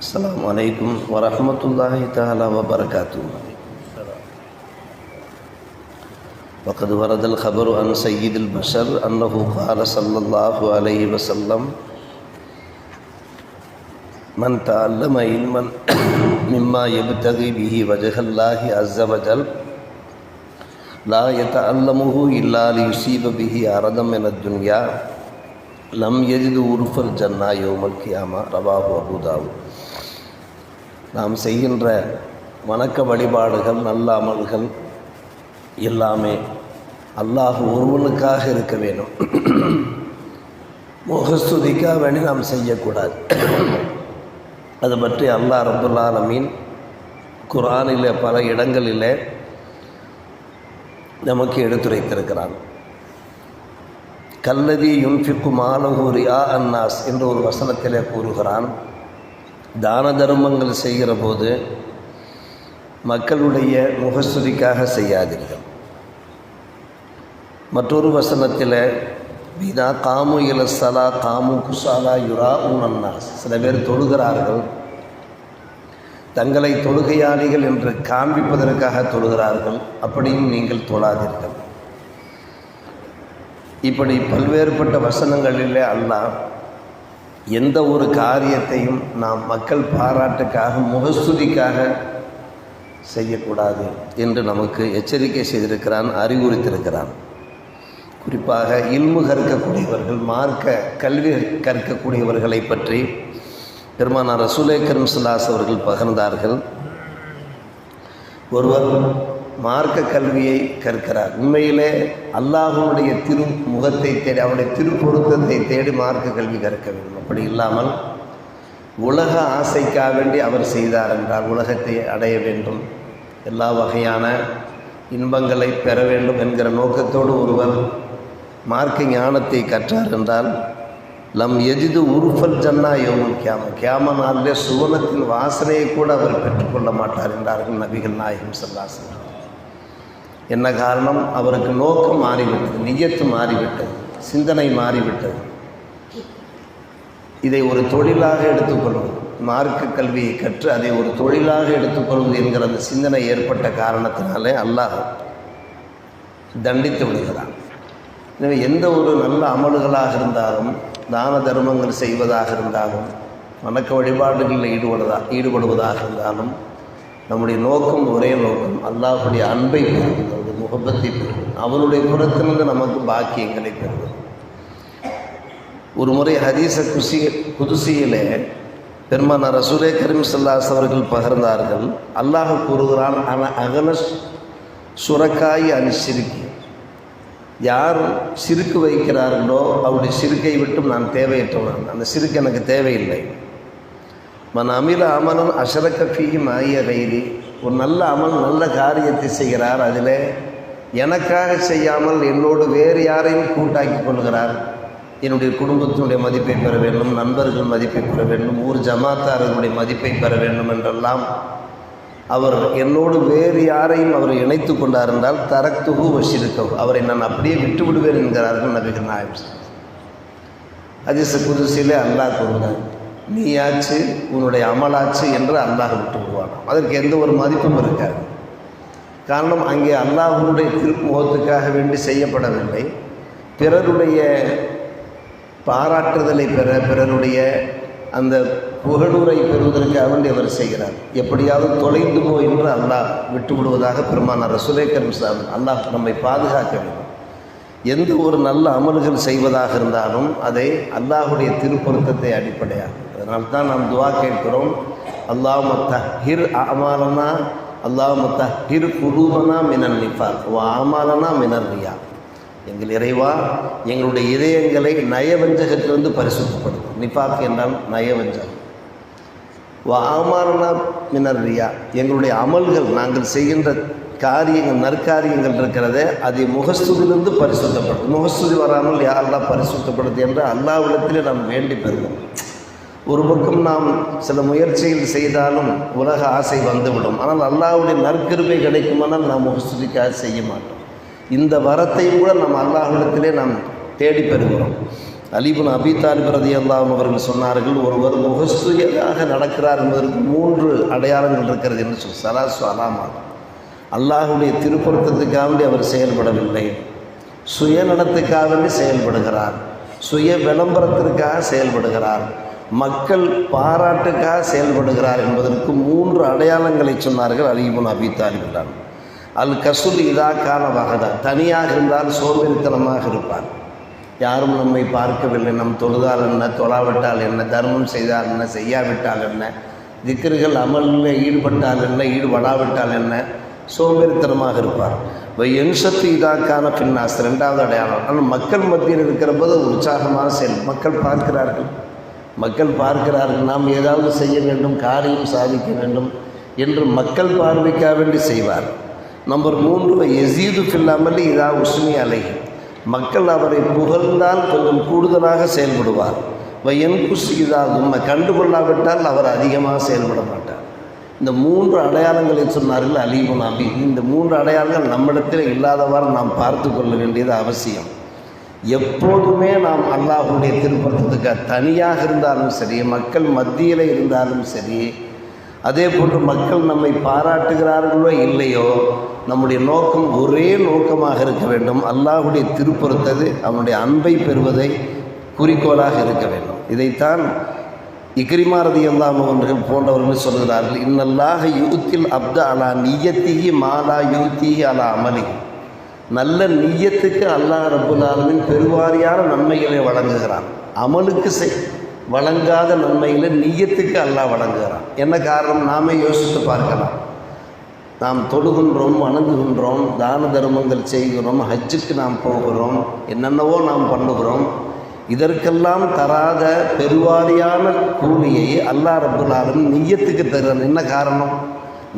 السلام عليكم ورحمة الله تعالى وبركاته. وقد ورد الخبر عن سيد البشر أنه قال صلى الله عليه وسلم من تعلم علما مما يبتغي به وجه الله عز وجل لا يتعلمه إلا ليصيب به عرضا من الدنيا لم يجد عرف الجنة يوم القيامة. رواه أبو داود. நாம் செய்கின்ற வணக்க வழிபாடுகள் நல்ல அமல்கள் எல்லாமே அல்லாஹ் ஒருவனுக்காக இருக்க வேணும் முகஸ்துதிக்காக வேண்டி நாம் செய்யக்கூடாது. அது பற்றி அல்லாஹ் ரபுல்லாலமீன் குரானில் பல இடங்களில் நமக்கு எடுத்துரைத்திருக்கிறான். கல்லதி யுன்ஃபிக்கு மாலகூரியா அன்னாஸ் என்ற ஒரு வசனத்திலே கூறுகிறான். தான தர்மங்கள் செய்கிற போது மக்களுடைய முகஸ்துதிக்காக செய்யாதீர்கள். மற்றொரு வசனத்தில் வீதா காமு இலசலா காமு குசாலா யுரா உணன்னா சில பேர் தொழுகிறார்கள். தங்களை தொழுகையாளிகள் என்று காண்பிப்பதற்காக தொழுகிறார்கள். அப்படியும் நீங்கள் தொழாதீர்கள். இப்படி பல்வேறுபட்ட வசனங்களிலே அல்லாஹ் எந்த ஒரு காரியத்தையும் நாம் மக்கள் பாராட்டுக்காக முகஸ்துதிக்காக செய்யக்கூடாது என்று நமக்கு எச்சரிக்கை செய்திருக்கிறான் அறிவுறுத்திருக்கிறான் குறிப்பாக இல்மு கற்கக்கூடியவர்கள் மார்க்க கல்வி கற்கக்கூடியவர்களை பற்றி பெருமானார் ரசூலே கரும் சுல்லாஸ் அவர்கள் பகிர்ந்தார்கள். ஒருவர் மார்க்க கல்வியை கற்கிறார். உண்மையிலே அல்லாஹனுடைய திரு முகத்தை தேடி அவனுடைய திருப்பொருத்தத்தை தேடி மார்க்க கல்வி கற்க வேண்டும். அப்படி இல்லாமல் உலக ஆசைக்காக வேண்டி அவர் செய்தார் என்றார் உலகத்தை அடைய வேண்டும். எல்லா வகையான இன்பங்களை பெற வேண்டும் என்கிற நோக்கத்தோடு ஒருவர் மார்க்க ஞானத்தை கற்றார் என்றால் லம் எஜிது உருஃபல் ஜன்னா யோகம் கியாம கியாம நாளில் சுவனத்தின் வாசனையை கூட அவர் பெற்றுக்கொள்ள மாட்டார் என்றார்கள் நபிகள் நாயகம் செல்லாசன் என்ன காரணம்? அவருக்கு நோக்கம் மாறிவிட்டது நிஜத்து மாறிவிட்டது சிந்தனை மாறிவிட்டது. இதை ஒரு தொழிலாக எடுத்துக்கொள்வது மார்க்க கல்வியை கற்று அதை ஒரு தொழிலாக எடுத்துக்கொள்வது என்கிற அந்த சிந்தனை ஏற்பட்ட காரணத்தினாலே அல்லாஹ் தண்டித்து விடுகிறான். எனவே எந்த ஒரு நல்ல அமல்களாக இருந்தாலும் தான தர்மங்கள் செய்வதாக இருந்தாலும் வணக்க வழிபாடுகளில் ஈடுபடுதா ஈடுபடுவதாக இருந்தாலும் நம்முடைய நோக்கம் ஒரே நோக்கம் அல்லாஹுடைய அன்பை பெறுவது முகப்பத்தை பெறுவது அவனுடைய புறத்திலிருந்து நமக்கு பாக்கியங்களை பெறுவது ஒரு முறை ஹதீச குசி குதிசியிலே பெருமான ரசூலே கரீம் சல்லாஸ் அவர்கள் பகிர்ந்தார்கள். அல்லாஹ் கூறுகிறான் அன அகன சுரக்காய் அணி சிறுக்கி யார் சிறுக்கு வைக்கிறார்களோ அவருடைய சிறுக்கை விட்டும் நான் தேவையற்றவன் அந்த சிறுக்கு எனக்கு தேவையில்லை. மன் அமில அமலன் அஷரக்க ஃபீஹி மாய கைதி ஒரு நல்ல அமல் நல்ல காரியத்தை செய்கிறார். அதில் எனக்காக செய்யாமல் என்னோடு வேறு யாரையும் கூட்டாக்கி கொள்கிறார். என்னுடைய குடும்பத்தினுடைய மதிப்பை பெற வேண்டும் நண்பர்கள் மதிப்பை பெற வேண்டும் ஊர் ஜமாத்தாரர்களுடைய மதிப்பை பெற வேண்டும் என்றெல்லாம் அவர் என்னோடு வேறு யாரையும் அவர் இணைத்து கொண்டார் என்றால் தரத்துகு வசிருக்கவும் அவரை நான் அப்படியே விட்டு விடுவேன் என்கிறார்கள் நபிகள் நாயம் அதிச புதுசிலே அல்லாஹ் கூறுகிறார். நீயாச்சு உன்னுடைய அமலாச்சு என்று அல்லாஹ் விட்டு விடுவான். அதற்கு எந்த ஒரு மதிப்பும் இருக்காது. காரணம் அங்கே அல்லாஹனுடைய திருமுகத்துக்காக வேண்டி செய்யப்படவில்லை. பிறருடைய பாராட்டுதலை பெற பிறருடைய அந்த புகழுரை பெறுவதற்காக வேண்டி அவர் செய்கிறார். எப்படியாவது தொலைந்து போ என்று அல்லாஹ் விட்டு விடுவதாக பெருமானார் ரசுலேக்கரம் சாமி அல்லாஹ் நம்மை பாதுகாக்க வேண்டும். எந்த ஒரு நல்ல அமல்கள் செய்வதாக இருந்தாலும் அதை அல்லாஹுடைய திருப்பொருத்தத்தை அடிப்படையாகும். அதனால தான் நாம் துவா கேட்கிறோம். அல்லாஹ் மத்த ஹிர் அமாலனா அல்லாஹ் மத்த குரூபனா மினன் நிஃபாக். வா அமாலனா மினர் ரியா. எங்கள் இறைவா எங்களுடைய இதயங்களை நயவஞ்சகத்திலிருந்து பரிசுத்தப்படுத்தும் நிஃபாக் என்றால் நயவஞ்சகம். வா ஆமாரனா மினர் ரியா. எங்களுடைய அமல்கள் நாங்கள் செய்கின்ற காரியங்கள் நற்காரியங்கள் இருக்கிறதே அதை முகஸ்துதிலிருந்து பரிசுத்தப்படுத்தும் முகஸ்துதி வராமல் யாரெல்லாம் பரிசுத்தப்படுது என்று அல்லாவிடத்திலே நாம் வேண்டி பெறுவோம். ஒரு பக்கம் நாம் சில முயற்சிகள் செய்தாலும் உலக ஆசை வந்துவிடும். ஆனால் அல்லாஹுடைய நற்கிருமை கிடைக்குமானால் நாம் முகஸ்துதிக்காக செய்ய மாட்டோம். இந்த வரத்தையும் கூட நாம் அல்லாஹிடத்திலே நாம் தேடி பெறுகிறோம். அலிபுன் அபிதால் பிரதி ரதியல்லாஹு அவர்கள் சொன்னார்கள் ஒருவர் முகஸ்துதியாக நடக்கிறார் என்பதற்கு மூன்று அடையாளங்கள் இருக்கிறது என்று சொல் சலாசு அலாமா அல்லாஹுடைய திருப்பொருத்தத்துக்காக அவர் செயல்படவில்லை. சுயநலத்துக்காகவே செயல்படுகிறார். சுய விளம்பரத்திற்காக செயல்படுகிறார். மக்கள் பாராட்டுக்காக செயல்படுகிறார் என்பதற்கு மூன்று அடையாளங்களை சொன்னார்கள் அலிபுன் அபி தாலிபில்லான் அல் கசுல் இதாக்கான வகதா. தனியாக இருந்தால் சோம்பேறித்தனமாக இருப்பார். யாரும் நம்மை பார்க்கவில்லை. நம் தொழுதால் என்ன தொழாவிட்டால் என்ன தர்மம் செய்தால் என்ன செய்யாவிட்டால் என்ன திக்கர்கள் அமலில் ஈடுபட்டால் என்ன ஈடுபடாவிட்டால் என்ன சோம்பேறித்தனமாக இருப்பார். இப்போ என்சத்து இதாக்கான பின்னாஸ். ரெண்டாவது அடையாளம். ஆனால் மக்கள் மத்தியில் இருக்கிற போது உற்சாகமான செயல். மக்கள் பார்க்கிறார்கள். மக்கள் பார்க்கிறார்கள். நாம் ஏதாவது செய்ய வேண்டும் காரியம் சாதிக்க வேண்டும் என்று மக்கள் பார்வைக்காக வேண்டி செய்வார். நம்பர் மூன்று எசீது இல்லாமல் இதா உஸ்மி அலை மக்கள் அவரை புகழ்ந்தால் கொஞ்சம் கூடுதலாக செயல்படுவார். என் குசி இதாகும் கண்டுகொள்ளாவிட்டால் அவர் அதிகமாக செயல்பட மாட்டார். இந்த மூன்று அடையாளங்களை சொன்னார்கள் அலீபு நபி இந்த மூன்று அடையாளங்கள் நம்மிடத்தில் இல்லாதவாறு நாம் பார்த்து கொள்ள வேண்டியது அவசியம். எப்போதுமே நாம் அல்லாஹுடைய திருப்பத்துக்கு தனியாக இருந்தாலும் சரி மக்கள் மத்தியில் இருந்தாலும் சரி அதே போன்று மக்கள் நம்மை பாராட்டுகிறார்களோ இல்லையோ நம்முடைய நோக்கம் ஒரே நோக்கமாக இருக்க வேண்டும். அல்லாஹுடைய திருப்புறத்தது அவனுடைய அன்பை பெறுவதை குறிக்கோளாக இருக்க வேண்டும். இதைத்தான் இக்ரிமாரதி அல்லாமவர்கள் போன்றவர்கள் சொல்கிறார்கள் இன்னல்லாக யூத்தில் அப்த அலா நியத்திகி மாலா யூத்திகி அலா அமலி நல்ல நீயத்துக்கு அல்லாஹ் ரப்புல் ஆலமின் பெருவாரியான நன்மைகளை வழங்குகிறான். அமலுக்கு செய். வழங்காத நன்மைகளை நீயத்துக்கு அல்லாஹ் வழங்குகிறான். என்ன காரணம்? நாமே யோசித்து பார்க்கலாம். நாம் தொழுகின்றோம் வணங்குகின்றோம் தான தர்மங்கள் செய்கிறோம் ஹஜ்ஜுக்கு நாம் போகிறோம் என்னென்னவோ நாம் பண்ணுகிறோம். இதற்கெல்லாம் தராத பெருவாரியான கூலியை அல்லாஹ் ரப்புல் ஆலமின் நீயத்துக்கு தருகிறான். என்ன காரணம்?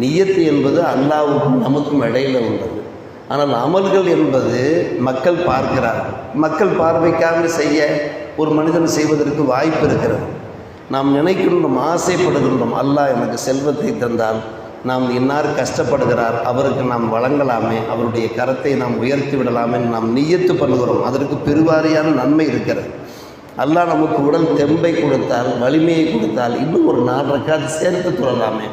நீயத்து என்பது அல்லாவுக்கும் நமக்கும் இடையில உள்ளது ஆனால் அமல்கள் என்பது மக்கள் பார்க்கிறார். மக்கள் பார்வைக்காக செய்ய ஒரு மனிதன் செய்வதற்கு வாய்ப்பு இருக்கிறது. நாம் நினைக்கின்றோம் ஆசைப்படுகின்றோம் அல்லாஹ் எனக்கு செல்வத்தை தந்தால் நாம் இன்னார் கஷ்டப்படுகிறார் அவருக்கு நாம் வழங்கலாமே அவருடைய கரத்தை நாம் உயர்த்தி விடலாமே நாம் நியத்து பண்ணுகிறோம். அதற்கு பெருவாரியான நன்மை இருக்கிறது. அல்லாஹ் நமக்கு உடல் தெம்பை கொடுத்தால் வலிமையை கொடுத்தால் இன்னும் ஒரு நாலு ரக்காது சேர்த்து தொழலாமே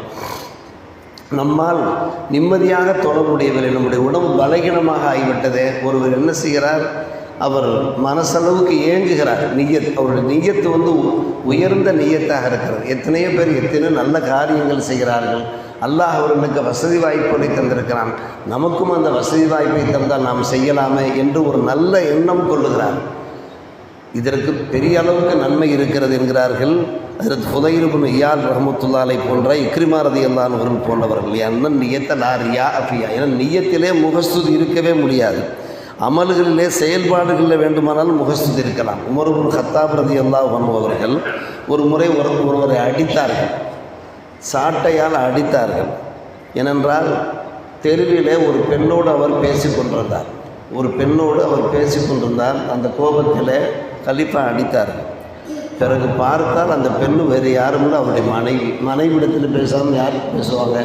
நம்மால் நிம்மதியாக தொழ முடியவில்லை நம்முடைய உடம்பு பலகீனமாக ஆகிவிட்டதே. ஒருவர் என்ன செய்கிறார்? அவர் மனசளவுக்கு ஏங்குகிறார். நீயத் அவருடைய நியத்து வந்து உ- உயர்ந்த நியத்தாக இருக்கிறது. எத்தனையோ பேர் எத்தனையோ நல்ல காரியங்கள் செய்கிறார்கள். அல்லாஹ் அவர்களுக்கு வசதி வாய்ப்புகளை தந்திருக்கிறான். நமக்கும் அந்த வசதி வாய்ப்பை தந்தால் நாம் செய்யலாமே என்று ஒரு நல்ல எண்ணம் கொள்ளுகிறார். இதற்கு பெரிய அளவுக்கு நன்மை இருக்கிறது என்கிறார்கள். அதற்கு புதையிருபுன் இயால் ரஹமத்துல்லாலை போன்ற இக்ரிமாரதி அல்லானவர்கள் போன்றவர்கள். என்ன நியத்த லாரியா அஃபியா. ஏன்னா நியத்திலே முகஸ்துதி இருக்கவே முடியாது. அமல்களிலே செயல்பாடுகளில் வேண்டுமானால் முகஸ்துதி இருக்கலாம். உமருபுன் ஹத்தாப் ரதி அல்லாஹ் அவர்கள் ஒரு முறை ஒரு ஒருவரை அடித்தார்கள். சாட்டையால் அடித்தார்கள். ஏனென்றால் தெருவிலே ஒரு பெண்ணோடு அவர் பேசி கொண்டிருந்தார். ஒரு பெண்ணோடு அவர் பேசி கொண்டிருந்தார் அந்த கோபத்தில் கலிப்பா அடித்தார். பிறகு பார்த்தால் அந்த பெண்ணு வேறு யாரும் கூட அவருடைய மனைவி மனைவிடத்தில் பேசாமல் யாருக்கு பேசுவாங்க?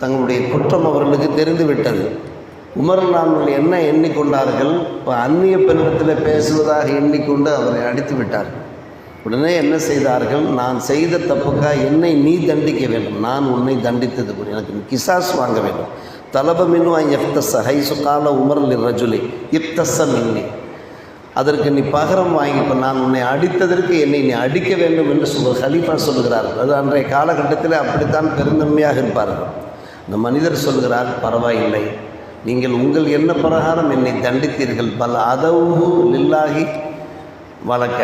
தங்களுடைய குற்றம் அவர்களுக்கு தெரிந்துவிட்டது உமர் நாங்கள் என்ன எண்ணிக்கொண்டார்கள்? இப்போ அந்நிய பெண்ணிடத்தில் பேசுவதாக எண்ணிக்கொண்டு அவரை அடித்து விட்டார். உடனே என்ன செய்தார்கள்? நான் செய்த தப்புக்காக என்னை நீ தண்டிக்க வேண்டும். நான் உன்னை தண்டித்தது எனக்கு கிசாஸ் வாங்க வேண்டும். தலபமின்னு எஃப்தஸ ஹைசு கால உமரல் ரஜுலி. இப்தஸ மின்னி. அதற்கு நீ பகரம் வாங்கிக்கோ நான் உன்னை அடித்ததற்கு என்னை நீ அடிக்க வேண்டும் என்று சொல்ல ஹலீஃபா சொல்கிறார் அது அன்றைய காலகட்டத்தில் அப்படித்தான் பெருந்தன்மையாக இருப்பார்கள். இந்த மனிதர் சொல்கிறார் பரவாயில்லை. நீங்கள் உங்கள் என்ன பிரகாரம் என்னை தண்டித்தீர்கள். பல அதவு லில்லாகி வழக்க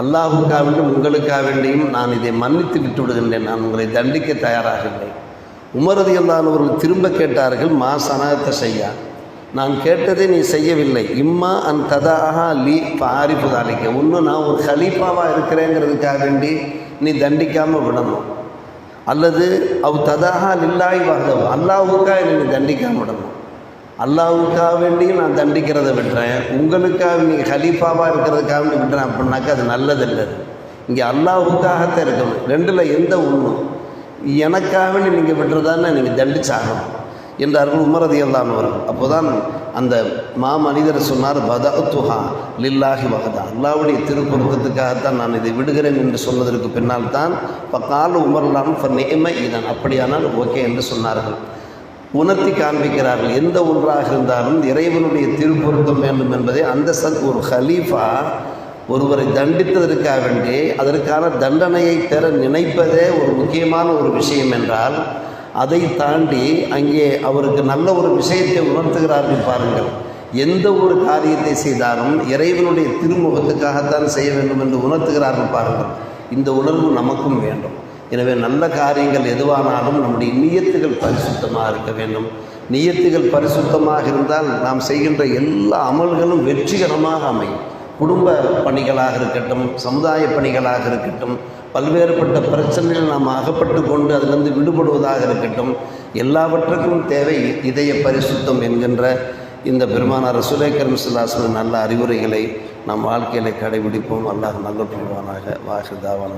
அல்லாஹுக்காக வேண்டும் உங்களுக்காக வேண்டியும் நான் இதை மன்னித்து விட்டு விடுகின்றேன் நான் உங்களை தண்டிக்க தயாராக இல்லை. உமரது அவர்கள் திரும்ப கேட்டார்கள் மா சனாத்த செய்யா நான் கேட்டதை நீ செய்யவில்லை. இம்மா அன் ததாஹா லீ பாரிப்பு தாளிக்க ஒன்று நான் ஒரு ஹலீஃபாவாக இருக்கிறேங்கிறதுக்காக வேண்டி நீ தண்டிக்காமல் விடணும். அல்லது அவ் ததாஹா லில்லாய் வாகவ் அல்லாஹுக்காக என்னை நீ தண்டிக்காமல் விடணும். அல்லாவுக்காக வேண்டியும் நான் தண்டிக்கிறதை விடுறேன் உங்களுக்காக நீங்கள் ஹலீஃபாவாக இருக்கிறதுக்காக வேண்டி விடுறேன் அப்படின்னாக்கா அது நல்லதில்லை. இங்கே அல்லாவுக்காகத்தான் இருக்கணும். ரெண்டில் எந்த ஒன்றும் எனக்காக வேண்டி நீங்கள் விட்டுறதானே நீங்கள் தண்டிச்சாகணும். என்றார்கள் உமரதி அல்லானவர்கள் அப்போதான் அந்த மாமனிதர் சொன்னார் பதத்துஹா லில்லாஹி வகதா அல்லாவுடைய திருப்பொருத்தத்துக்காகத்தான் நான் இதை விடுகிறேன் என்று சொன்னதற்கு பின்னால் தான் பக்கால உமரலாம் ஃபர் நேம இதன். அப்படியானால் ஓகே என்று சொன்னார்கள். உணர்த்தி காண்பிக்கிறார்கள் எந்த ஒன்றாக இருந்தாலும் இறைவனுடைய திருப்பொருத்தம் வேண்டும் என்பதை அந்த சத் ஒரு ஹலீஃபா ஒருவரை தண்டித்ததற்காக வேண்டி அதற்கான தண்டனையை பெற நினைப்பதே ஒரு முக்கியமான ஒரு விஷயம் என்றால் அதை தாண்டி அங்கே அவருக்கு நல்ல ஒரு விஷயத்தை உணர்த்துகிறார்கள் பாருங்கள். எந்த ஒரு காரியத்தை செய்தாலும் இறைவனுடைய திருமுகத்துக்காகத்தான் செய்ய வேண்டும் என்று உணர்த்துகிறார்கள் பாருங்கள். இந்த உணர்வு நமக்கும் வேண்டும். எனவே நல்ல காரியங்கள் எதுவானாலும் நம்முடைய நியத்துகள் பரிசுத்தமாக இருக்க வேண்டும். நியத்துகள் பரிசுத்தமாக இருந்தால் நாம் செய்கின்ற எல்லா அமல்களும் வெற்றிகரமாக அமையும். குடும்ப பணிகளாக இருக்கட்டும் சமுதாய பணிகளாக இருக்கட்டும் பல்வேறுபட்ட பிரச்சனைகள் நாம் அகப்பட்டு கொண்டு அதிலிருந்து விடுபடுவதாக இருக்கட்டும் எல்லாவற்றுக்கும் தேவை இதய பரிசுத்தம் என்கின்ற இந்த பெருமானார் சுலேக்கரம் சிலாசன நல்ல அறிவுரைகளை நம் வாழ்க்கையில கடைபிடிப்போம். அல்லாஹ் நல்ல புரிவானாக. வாசுதாவான